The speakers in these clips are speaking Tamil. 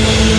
என்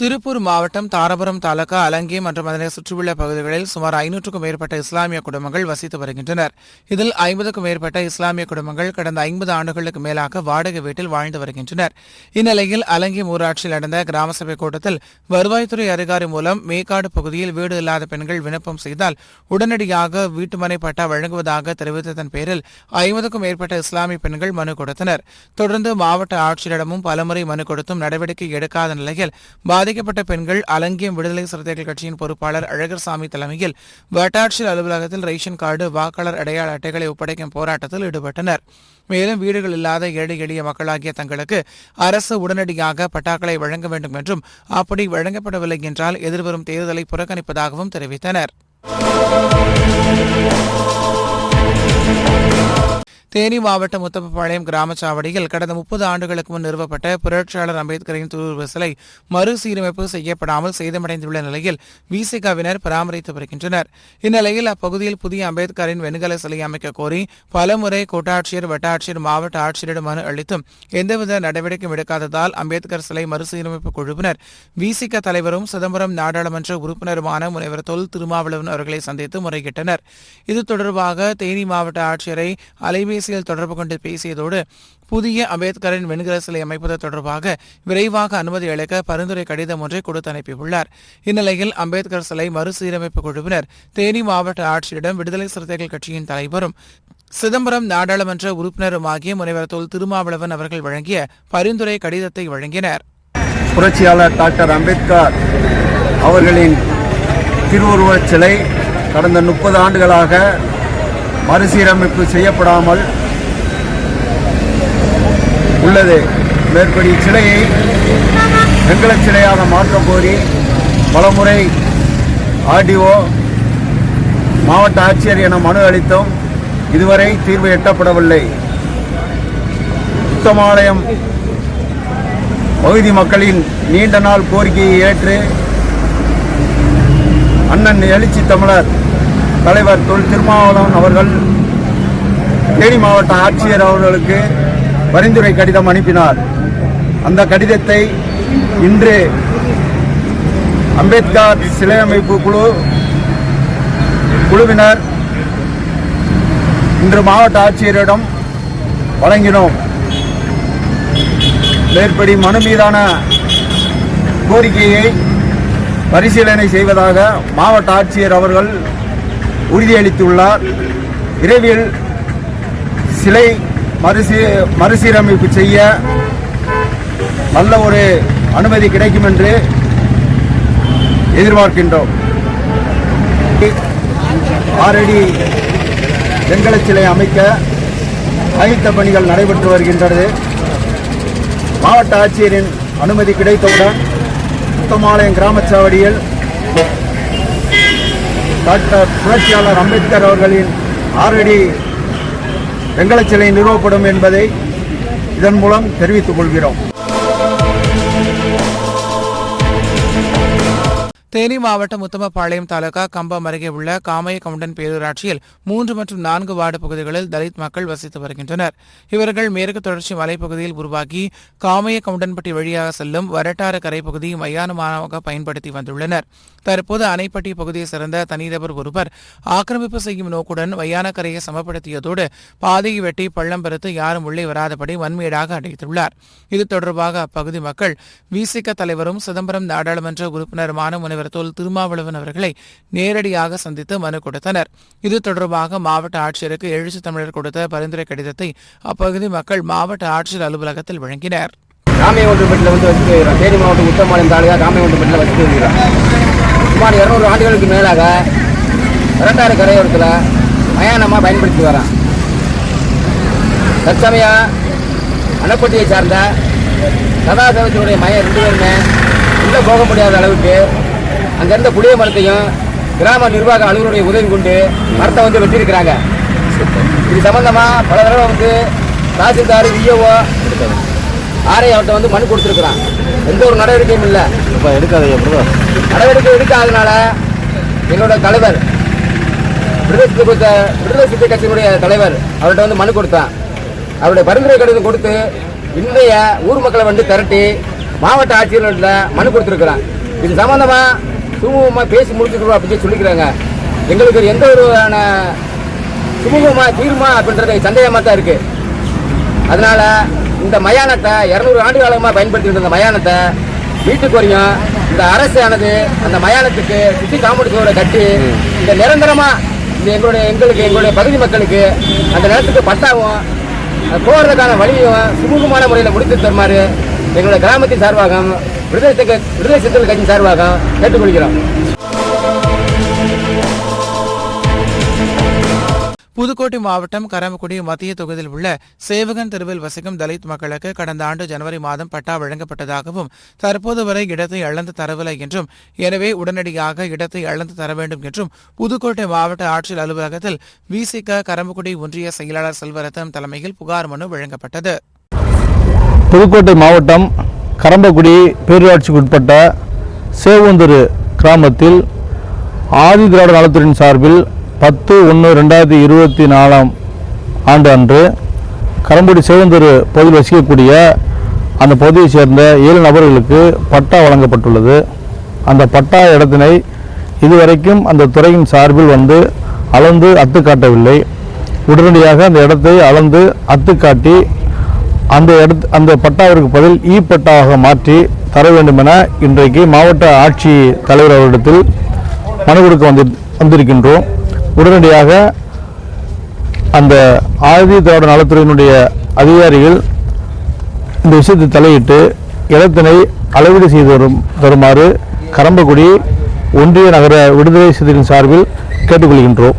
திருப்பூர் மாவட்டம் தாராபுரம் தாலுகா அலங்கி மற்றும் அதனை சுற்றியுள்ள பகுதிகளில் சுமார் ஐநூற்றுக்கும் மேற்பட்ட இஸ்லாமிய குடும்பங்கள் வசித்து வருகின்றனர். இதில் ஐம்பதுக்கும் மேற்பட்ட இஸ்லாமிய குடும்பங்கள் கடந்த ஐம்பது ஆண்டுகளுக்கு மேலாக வாடகை வீட்டில் வாழ்ந்து வருகின்றனர். இந்நிலையில் அலங்கி ஊராட்சியில் நடந்த கிராம சபை கூட்டத்தில் வருவாய்த்துறை அதிகாரி மூலம் மேக்காடு பகுதியில் வீடு இல்லாத பெண்கள் விண்ணப்பம் செய்தால் உடனடியாக வீட்டுமனை பட்டா வழங்குவதாக தெரிவித்ததன் பேரில் ஐம்பதுக்கும் மேற்பட்ட இஸ்லாமிய பெண்கள் மனு கொடுத்தனர். தொடர்ந்து மாவட்ட ஆட்சியரிடமும் பலமுறை மனு கொடுத்தும் நடவடிக்கை எடுக்காத நிலையில் பாதிக்கப்பட்ட பெண்கள் அலங்கியம் விடுதலை சிறுத்தைகள் கட்சியின் பொறுப்பாளர் அழகர்சாமி தலைமையில் வட்டாட்சியர் அலுவலகத்தில் ரேஷன் கார்டு வாக்காளர் அடையாள அட்டைகளை ஒப்படைக்கும் போராட்டத்தில் ஈடுபட்டனர். மேலும் வீடுகள் இல்லாத ஏழை எளிய மக்களாகிய தங்களுக்கு அரசு உடனடியாக பட்டாக்களை வழங்க வேண்டும் என்றும் அப்படி வழங்கப்படவில்லை என்றால் எதிர்வரும் தேர்தலை புறக்கணிப்பதாகவும் தெரிவித்தனர். தேனி மாவட்டம் முத்தப்பாளையம் கிராமச்சாவடியில் கடந்த முப்பது ஆண்டுகளுக்கு முன் நிறுவப்பட்ட புரட்சியாளர் அம்பேத்கரின் திருவுருவ சிலை மறுசீரமைப்பு செய்யப்படாமல் சேதமடைந்துள்ள நிலையில் விசிகாவினர் பராமரித்து வருகின்றனர். இந்நிலையில் அப்பகுதியில் புதிய அம்பேத்கரின் வெண்கல சிலை அமைக்க கோரி பலமுறை கோட்டாட்சியர் வட்டாட்சியர் மாவட்ட ஆட்சியரிடம் மனு அளித்தும் எந்தவித நடவடிக்கையும் எடுக்காததால் அம்பேத்கர் சிலை மறுசீரமைப்பு குழுவினர் விசிக தலைவரும் சிதம்பரம் நாடாளுமன்ற உறுப்பினருமான முனைவர் தொல் திருமாவளவன் அவர்களை சந்தித்து முறையிட்டனர். இது தொடர்பாக தேனி மாவட்ட ஆட்சியரை தொலைபேசியில் தொடர்பு கொண்டு பேசியதோடு புதிய அம்பேத்கரின் வெண்கல சிலை அமைப்பது தொடர்பாக விரைவாக அனுமதி அளிக்க பரிந்துரை கடிதம் ஒன்றை கொடுத்து அனுப்பியுள்ளார். இந்நிலையில் அம்பேத்கர் சிலை மறுசீரமைப்பு குழுவினர் தேனி மாவட்ட ஆட்சியிடம் விடுதலை சிறுத்தைகள் கட்சியின் தலைவரும் சிதம்பரம் நாடாளுமன்ற உறுப்பினருமாகிய முனைவர் தொல் திருமாவளவன் அவர்கள் வழங்கிய பரிந்துரை கடிதத்தை வழங்கினர். புரட்சியாளர் டாக்டர் அம்பேத்கர் அவர்களின் திருவுருவச் சிலை கடந்த முப்பது ஆண்டுகளாக மறுசீரமைப்பு செய்யப்படாமல் உள்ளது. மேற்படி சிலையை வெங்கல சிலையாக மாற்றக் கோரி பலமுறை ஆர்டிஓ மாவட்ட ஆட்சியர் என மனு அளித்தோம் இதுவரை தீர்வு எட்டப்படவில்லை. உத்தமாலயம் பகுதி மக்களின் நீண்ட நாள் கோரிக்கையை ஏற்று அண்ணன் எழுச்சி தமிழர் தலைவர் தொல் திருமாவளவன் அவர்கள் தேனி மாவட்ட ஆட்சியர் அவர்களுக்கு பரிந்துரை கடிதம் அனுப்பினார். அந்த கடிதத்தை இன்று அம்பேத்கர் சிலை அமைப்பு குழு குழுவினர் இன்று மாவட்ட ஆட்சியரிடம் வழங்கினோம். மேற்படி மனு மீதான கோரிக்கையை பரிசீலனை செய்வதாக மாவட்ட ஆட்சியர் அவர்கள் உறுதியளித்துள்ளார். விரைவில் சிலை மறுசீ மறுசீரமைப்பு செய்ய நல்ல ஒரு அனுமதி கிடைக்கும் என்று எதிர்பார்க்கின்றோம். ஆறடி வெங்கல சிலை அமைக்க ஆயத்த பணிகள் நடைபெற்று வருகின்றது. மாவட்ட ஆட்சியரின் அனுமதி கிடைத்தவுடன் முத்தமாலயம் கிராமச்சாவடியில் டாக்டர் புரட்சியாளர் அம்பேத்கர் அவர்களின் ஆறடி வெங்கல சிலை நிறுவப்படும் என்பதை இதன் மூலம் தெரிவித்துக் கொள்கிறோம். தேனி மாவட்டம் உத்தமபாளையம் தாலுகா கம்பம் அருகே உள்ள காமையகவுண்டன் பேரூராட்சியில் மூன்று மற்றும் நான்கு வார்டு பகுதிகளில் தலித் மக்கள் வசித்து வருகின்றனர். இவர்கள் மேற்கு தொடர்ச்சி மலைப்பகுதியில் உருவாக்கி காமையகவுண்டன்பட்டி வழியாக செல்லும் வரட்டாறு கரை பகுதியை மையானமாக பயன்படுத்தி வந்துள்ளனர். தற்போது அணைப்பட்டி பகுதியை சேர்ந்த தனிநபர் ஒருவர் ஆக்கிரமிப்பு செய்யும் நோக்குடன் வையானக்கரையை சமப்படுத்தியதோடு பாதையை வெட்டி பள்ளம் பெருத்து யாரும் உள்ளே வராதபடி வன்மேடாக அடைத்துள்ளார். இது தொடர்பாக அப்பகுதி மக்கள் விசிக தலைவரும் சிதம்பரம் நாடாளுமன்ற உறுப்பினருமான முனைவர் தொல் திருமாவளவன் அவர்களை நேரடியாக சந்தித்து மனு கொடுத்தனர். இது தொடர்பாக மாவட்ட ஆட்சியருக்கு எழுச்சி தமிழர் கொடுத்த பரிந்துரை கடிதத்தை அப்பகுதி மக்கள் மாவட்ட ஆட்சியர் அலுவலகத்தில் வழங்கினர். ராமையகுண்டப்பட்டில் வந்து வச்சுட்டு தேனி மாவட்டம் தாலுகா வச்சுட்டு சுமார் இரநூறு ஆண்டுகளுக்கு மேலாக இரண்டாறு கரையோரத்தில் மயானமாக பயன்படுத்தி வரான். தற்சமயம் அணப்பட்டியை சார்ந்த சதாசிவத்தினுடைய மயம் ரெண்டு பேருமே உள்ளே போக முடியாத அளவுக்கு அங்கே இருந்த புளிய மரத்தையும் கிராம நிர்வாக அலுவலருடைய உதவி கொண்டு மரத்தை வந்து வெட்டியிருக்கிறாங்க. இது சம்பந்தமாக பல தடவை வந்து தாசில்தார் விஓஓ ஆர்ஐ அவர்கிட்ட வந்து மனு கொடுத்துருக்குறான். எந்த ஒரு நடவடிக்கையும் இல்லை. இப்போ எடுக்காதீங்க ப்ரோ நடவடிக்கை எடுக்காதனால என்னோட தலைவர் விடுதலை கொடுத்த விடுதலை சிறுத்தை கட்சியினுடைய தலைவர் அவர்கிட்ட வந்து மனு கொடுத்தான். அவருடைய பரிந்துரை கடிதம் கொடுத்து இன்றைய ஊர் மக்களை வந்து திரட்டி மாவட்ட ஆட்சியர்கிட்ட மனு கொடுத்துருக்குறான். இது சம்பந்தமா சுமூகமாக பேசி முடிச்சுக்கிறோம் அப்படின்னு சொல்லிக்கிறாங்க. எங்களுக்கு எந்த ஒரு சுமூகமா தீர்மா அப்படின்றது சந்தேகமாக தான் இருக்குது அதனால் இந்த மயானத்தை இரநூறு ஆண்டு காலமாக பயன்படுத்திட்டு இருந்த மயானத்தை வீட்டுக்கு வரையும் இந்த அரசானது அந்த மயானத்துக்கு சுற்றி காம்பவுண்ட் சுவரை கட்டி இந்த நிரந்தரமாக இந்த எங்களுடைய எங்களுக்கு எங்களுடைய பகுதி மக்களுக்கு அந்த நிலத்துக்கு பட்டாவும் போகிறதுக்கான வழியும் சுமூகமான முறையில் முடித்து தருமாறு எங்களுடைய கிராமத்தின் சார்பாக விடுதலை விடுதலை சிறுத்தைகள் கட்சியின் சார்பாக கேட்டுக்கொள்கிறோம். புதுக்கோட்டை மாவட்டம் கரம்பக்குடி மத்திய தொகுதியில் உள்ள சேவகன் தெருவில் வசிக்கும் தலித் மக்களுக்கு கடந்த ஆண்டு ஜனவரி மாதம் பட்டா வழங்கப்பட்டதாகவும் தற்போது வரை இடத்தை இழந்து தரவில்லை என்றும் எனவே உடனடியாக இடத்தை இழந்து தர வேண்டும் என்றும் புதுக்கோட்டை மாவட்ட ஆட்சியர் அலுவலகத்தில் விசிக கரம்பக்குடி ஒன்றிய செயலாளர் செல்வரத்தன் தலைமையில் புகார் மனு வழங்கப்பட்டது. புதுக்கோட்டை மாவட்டம் கரம்பக்குடி பேரூராட்சிக்கு உட்பட்ட சேவந்தூர் கிராமத்தில் ஆதி திராவிட நலத்துறையின் சார்பில் பத்து ஒன்று ரெண்டாயிரத்தி இருபத்தி நாலாம் ஆண்டு அன்று கரம்பக்குடி சேவந்தூர் பகுதியில் வசிக்கக்கூடிய அந்த பகுதியைச் சேர்ந்த ஏழு நபர்களுக்கு பட்டா வழங்கப்பட்டுள்ளது. அந்த பட்டா இடத்தினை இதுவரைக்கும் அந்த துறையின் சார்பில் வந்து அளந்து அத்து காட்டவில்லை. உடனடியாக அந்த இடத்தை அளந்து அத்து காட்டி அந்த இடத்து அந்த பட்டாவிற்கு பதில் இ பட்டாவாக மாற்றி தர வேண்டும் என இன்றைக்கு மாவட்ட ஆட்சி தலைவர் அவரிடத்தில் மனு கொடுக்க வந்து வந்திருக்கின்றோம். உடனடியாக அந்த ஆதி திராவிட நலத்துறையினுடைய அதிகாரிகள் இந்த விஷயத்தை தலையிட்டு இடத்தினை அளவீடு செய்து வரும் தருமாறு கரம்பக்குடி ஒன்றிய நகர விடுதலை சிறுத்தைகளின் சார்பில் கேட்டுக்கொள்கின்றோம்.